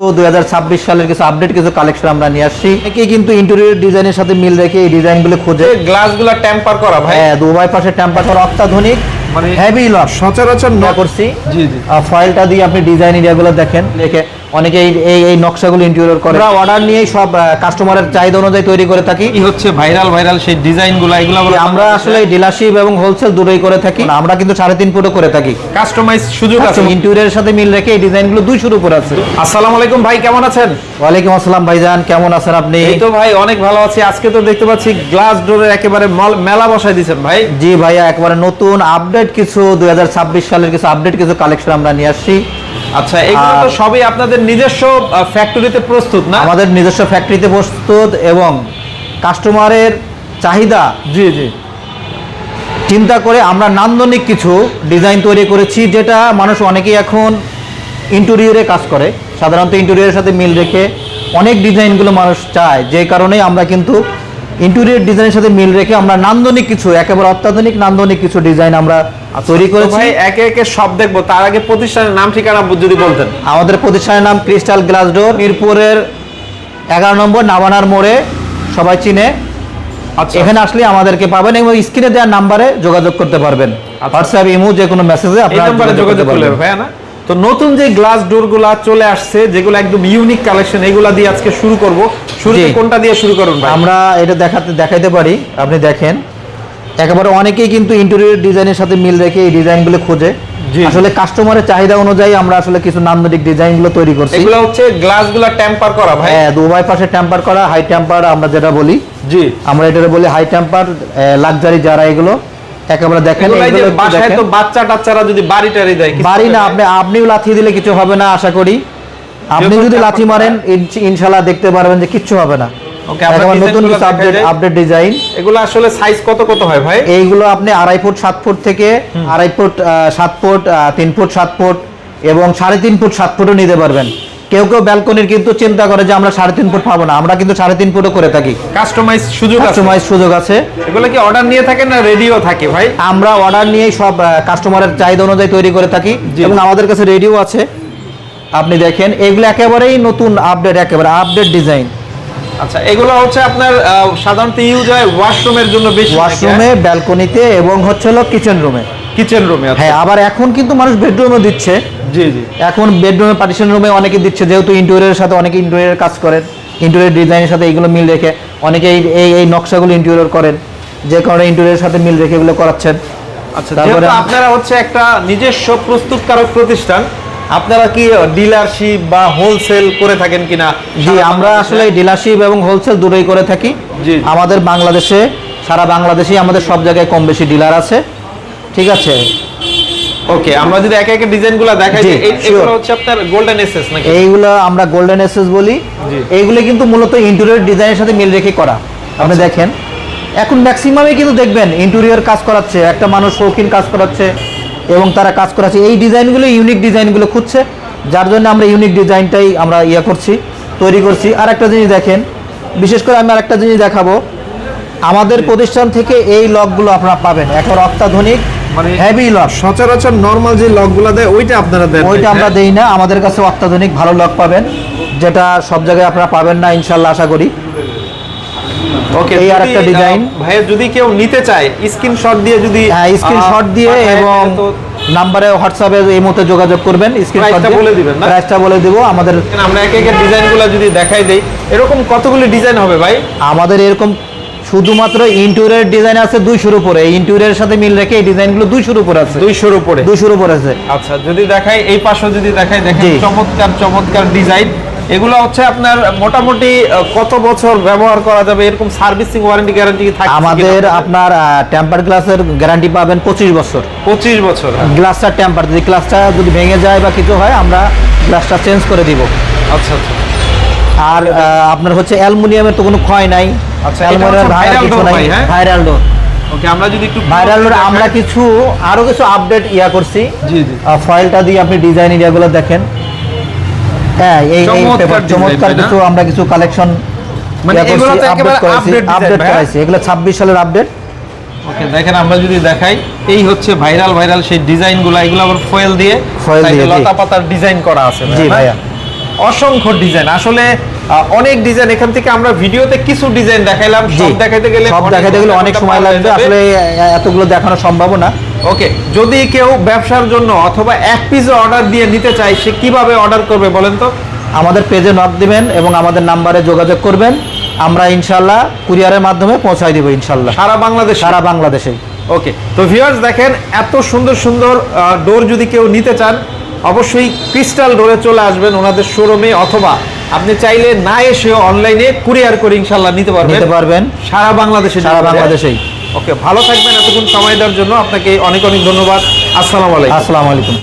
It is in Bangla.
দু হাজার ছাব্বিশ সালের কিছু আপডেট কিছু কালেকশন আমরা নিয়ে আসছি। একে কিন্তু ইন্টেরিয়র ডিজাইনের সাথে মিল রেখে এই ডিজাইনগুলো খোঁজে। গ্লাসগুলো টেম্পার করা ভাই। হ্যাঁ দুবাই পাশে টেম্পার করা অত্যাধুনিক। মানে হেভি লক সচরাচর না করছি। জি জি। ফয়েলটা দিয়ে আপনি ডিজাইন এরিয়াগুলো দেখেন। দেখে অনেকে এই এই এই নকশাগুলো ইন্টেরিয়র করে। আমরা অর্ডার নিয়েই সব কাস্টমারের চাহিদা অনুযায়ী তৈরি করে থাকি। কি হচ্ছে ভাইরাল ভাইরাল সেই ডিজাইনগুলো এগুলো আমরা আসলে ডিলারশিপ এবং হোলসেল দুটোই করে থাকি। আমরা কিন্তু সাড়ে তিন ফুটও করে থাকি। কাস্টমাইজ সুযোগ আছে। ইন্টেরিয়রের সাথে মিল রেখে এই ডিজাইনগুলো দুইশোর উপর আছে। আসসালামু আলাইকুম ভাই কেমন আছেন? ওয়ালাইকুম আসসালাম ভাইজান কেমন আছেন আপনি? এই তো ভাই অনেক ভালো আছি। আজকে তো দেখতে পাচ্ছি গ্লাস ডোরের একেবারে মল- মেলা বসাই দিয়েছেন ভাই। জি ভাইয়া একবারে নতুন আপডেট কিছু দুই সালের কিছু আপডেট কিছু কালেকশন আমরা নিয়ে আসছি। আচ্ছা এগুলো তো সবই আপনাদের নিজস্ব ফ্যাক্টরিতে প্রস্তুত না? আমাদের নিজস্ব ফ্যাক্টরিতে প্রস্তুত এবং কাস্টমারের চাহিদা জি জি। চিন্তা করে আমরা নান্দনিক কিছু ডিজাইন তৈরি করেছি যেটা মানুষ অনেকেই এখন ইন্টেরিয়রে কাজ করে। সাধারণত ইন্টেরিয়রের সাথে মিল রেখে অনেক ডিজাইনগুলো মানুষ চায় যে কারণে আমরা কিন্তু ইন্টেরিয়র ডিজাইনের সাথে মিল রেখে আমরা নান্দনিক কিছু একেবারে অত্যাধুনিক নান্দনিক কিছু ডিজাইন আমরা তৈরি করেছি। ভাই একে একে সব দেখব। তার আগে প্রতিষ্ঠানের নাম ঠিকানা যদি বলতেন। আমাদের প্রতিষ্ঠানের নাম ক্রিস্টাল গ্লাস ডোর মিরপুরের এগারো নম্বর নাবানার মোড়ে সবাই চিনে। আচ্ছা। এখানে আসলে আমাদেরকে পাবেন এবং স্ক্রিনে দেওয়ার নাম্বারে যোগাযোগ করতে পারবেন। হোয়াটসঅ্যাপ ইমো যে কোনো মেসেজে আপনারা যোগাযোগ করলে হবে, ভাই না? তো নতুন যে গ্লাস ডোরগুলা চলে আসছে যেগুলো একদম ইউনিক কালেকশন এগুলা দিয়ে আজকে শুরু করব। শুরুতে কোনটা দিয়ে শুরু করুন আমরা এটা দেখাতে দেখাইতে পারি আপনি দেখেন। একেবারে অনেকেই কিন্তু ইন্টেরিয়র ডিজাইনের সাথে মিল রেখে এই ডিজাইনগুলো খোঁজে। আসলে কাস্টমারের চাহিদা অনুযায়ী আমরা আসলে কিছু নান্দনিক ডিজাইনগুলো তৈরি করছি। এগুলো হচ্ছে গ্লাসগুলা টেম্পার করা ভাই। হ্যাঁ দুবাই পাশে টেম্পার করা হাই টেম্পার আমরা যেটা বলি। জি। আমরা এটা বলি হাই টেম্পার লাক্সারি যারা এগুলো একেবারে দেখেন এগুলো এই যে এগুলো একটু বাসায় তো বাচ্চা টাচ্চারা যদি বাড়ি টাড়ি দেয় বাড়ি না আপনি আপনিও লাথি দিলে কিছু হবে না আশা করি। আপনি যদি লাথি মারেন ইনশ- ইনশাল্লাহ দেখতে পারবেন যে কিচ্ছু হবে না। নতুন কিছু আপডেট আপডেট ডিজাইন এগুলো আসলে সাইজ কত কত হয় ভাই? এইগুলো আপনি আড়াই ফুট সাত ফুট থেকে আড়াই ফুট সাত ফুট তিন ফুট সাত ফুট এবং সাড়ে তিন ফুট সাত ফুটও নিতে পারবেন। কেউ কেউ ব্যালকনির কিন্তু চিন্তা করে যে আমরা সাড়ে তিন ফুট পাবো না আমরা কিন্তু সাড়ে তিন ফুটও করে থাকি। কাস্টমাইজ সুযোগ আছে। কাস্টমাইজ সুযোগ আছে। এগুলো কি অর্ডার নিয়ে থাকেন না রেডিও থাকে ভাই? আমরা অর্ডার নিয়েই সব কাস্টমারের চাহিদা অনুযায়ী তৈরি করে থাকি। এবং আমাদের কাছে রেডিও আছে। আপনি দেখেন এগুলো একেবারেই নতুন আপডেট একেবারে আপডেট ডিজাইন আচ্ছা এগুলো হচ্ছে আপনার সাধারণত ইউজ হয় ওয়াশরুমের জন্য বেশি ওয়াশরুমে ব্যালকনিতে এবং হচ্ছে হলো কিচেন রুমে কিচেন রুমে হ্যাঁ আবার এখন কিন্তু মানুষ বেডরুমে দিচ্ছে। জি জি। এখন বেডরুমে পার্টিশন রুমে অনেকে দিচ্ছে যেহেতু ইন্টেরিয়রের সাথে অনেকে ইন্টেরিয়র কাজ করেন ইন্টেরিয়র ডিজাইনের সাথে এইগুলো মিল রেখে অনেকে এই এই নকশাগুলো ইন্টেরিয়র করেন যে কারণে ইন্টেরিয়রের সাথে মিল রেখে এগুলো করাচ্ছেন। আচ্ছা তারপরে আপনারা হচ্ছে একটা নিজস্ব প্রস্তুতকারক প্রতিষ্ঠান আপনারা কি ডিলারশিপ বা হোলসেল করে থাকেন কিনা? জি আমরা আসলে ডিলারশিপ এবং হোলসেল দুটোই করে থাকি। জি। আমাদের বাংলাদেশে সারা বাংলাদেশেই আমাদের সব জায়গায় কম বেশি ডিলার আছে। ঠিক আছে। ওকে আমরা যদি একে একে ডিজাইনগুলো দেখাই যে এই- sure. এগুলো হচ্ছে আপনার গোল্ডেন এসএস নাকি? এইগুলো আমরা গোল্ডেন এসএস বলি। এইগুলো কিন্তু মূলত ইন্টেরিয়র ডিজাইনের সাথে মিল রেখে করা। আপনি আচ্ছা। দেখেন। এখন ম্যাক্সিমামই কিন্তু দেখবেন ইন্টেরিয়র কাজ করাচ্ছে একটা মানুষ শৌখিন কাজ করাচ্ছে এবং তারা কাজ করাচ্ছে। এই ডিজাইনগুলো ইউনিক ডিজাইনগুলো খুঁজছে যার জন্য আমরা ইউনিক ডিজাইনটাই আমরা ইয়ে করছি তৈরি করছি। আর একটা জিনিস দেখেন বিশেষ করে আমি আরেকটা জিনিস দেখাবো। আমাদের প্রতিষ্ঠান থেকে এই লকগুলো আপনারা পাবেন। এখন অত্যাধুনিক মানে হেভি লক সচরাচর নরমাল যে লকগুলো দেয় ওইটা আপনারা দেন ওইটা আমরা হ্যাঁ? দেই না আমাদের কাছে অত্যাধুনিক ভালো লক পাবেন যেটা সব জায়গায় আপনারা পাবেন না ইনশাল্লাহ আশা করি ওকে এই আর একটা ডিজাইন। ভাইয়া যদি কেউ নিতে চায় স্ক্রিনশট দিয়ে যদি হ্যাঁ স্ক্রিনশট দিয়ে এবং নাম্বারে হোয়াটসঅ্যাপে এই মুহূর্তে যোগাযোগ করবেন বলে দিবেন না? প্রাইসটা বলে দিব আমাদের আমরা একে একে ডিজাইনগুলো যদি দেখাই দেই এরকম কতগুলি ডিজাইন হবে ভাই আমাদের এরকম শুধুমাত্র ইন্টেরিয়র ডিজাইন আছে দুইশোর উপরে। ইন্টেরিয়রের সাথে মিল রেখে এই ডিজাইনগুলো দুইশোর উপরে আছে। দুইশোর উপরে। দুইশোর উপরে আছে। আচ্ছা যদি দেখাই এই পাশে যদি দেখাই দেখেন চমৎকার চমৎকার ডিজাইন এগুলো হচ্ছে আপনার মোটামুটি কত বছর ব্যবহার করা যাবে? এরকম সার্ভিসিং ওয়ারেন্টি গ্যারান্টি থাকে আমাদের আপনার টেম্পার গ্লাসের গ্যারান্টি পাবেন পঁচিশ বছর। পঁচিশ বছর হ্যাঁ। গ্লাসটা টেম্পার যদি গ্লাসটা যদি ভেঙে যায় বা কিছু হয় আমরা গ্লাসটা চেঞ্জ করে দিব। আচ্ছা আচ্ছা। আর আপনার হচ্ছে অ্যালুমিনিয়ামের তো কোনো ক্ষয় নাই। আচ্ছা, ভাইরাল ভাই, হ্যাঁ? ভাইরাল ডোর ওকে আমরা যদি একটু ভাইরাল ডোর আমরা কিছু আরও কিছু আপডেট ইয়া করছি। জি জি। ফয়েলটা দিয়ে আপনি ডিজাইন এরিয়াগুলো দেখেন। হ্যাঁ এই এই চমৎকার paper, design, চমৎকার তাই না? কিছু আমরা কিছু কালেকশন মানে এগুলো তো একেবারে update আপডেট হ্যাঁ? করাইছি। এগুলো 26 সালের আপডেট ওকে দেখেন আমরা যদি দেখাই এই হচ্ছে ভাইরাল ভাইরাল সেই ডিজাইনগুলো এগুলো আবার ফয়েল দিয়ে এ দিয়ে। লতা পাতার ডিজাইন করা আছে জি ভাইয়া। অসংখ্য ডিজাইন আসলে অনেক ডিজাইন এখান থেকে আমরা ভিডিওতে কিছু ডিজাইন দেখাইলাম। সব দেখাইতে গেলে সব দেখাইতে গেলে অনেক সময় লাগবে। আসলে এতগুলো দেখানো সম্ভব না। ওকে যদি কেউ ব্যবসার জন্য অথবা এক পিস অর্ডার দিয়ে নিতে চায় সে কীভাবে অর্ডার করবে বলেন তো? আমাদের পেজে নক দিবেন এবং আমাদের নাম্বারে যোগাযোগ করবেন। আমরা ইনশাল্লাহ কুরিয়ারের মাধ্যমে পৌঁছায় দিব ইনশাল্লাহ সারা বাংলাদেশ? সারা বাংলাদেশে ওকে তো ভিউয়ার্স দেখেন এত সুন্দর সুন্দর ডোর যদি কেউ নিতে চান অবশ্যই ক্রিস্টাল ডোরে চলে আসবেন ওনাদের শোরুমে অথবা আপনি চাইলে না এসেও অনলাইনে কুরিয়ার করে ইনশাল্লাহ নিতে পারবেন। নিতে পারবেন। সারা বাংলাদেশে সারা বাংলাদেশেই। ওকে ভালো থাকবেন এতক্ষণ সময় দেওয়ার জন্য। আপনাকে অনেক অনেক ধন্যবাদ। আসসালামু আলাইকুম। আসসালামু আলাইকুম।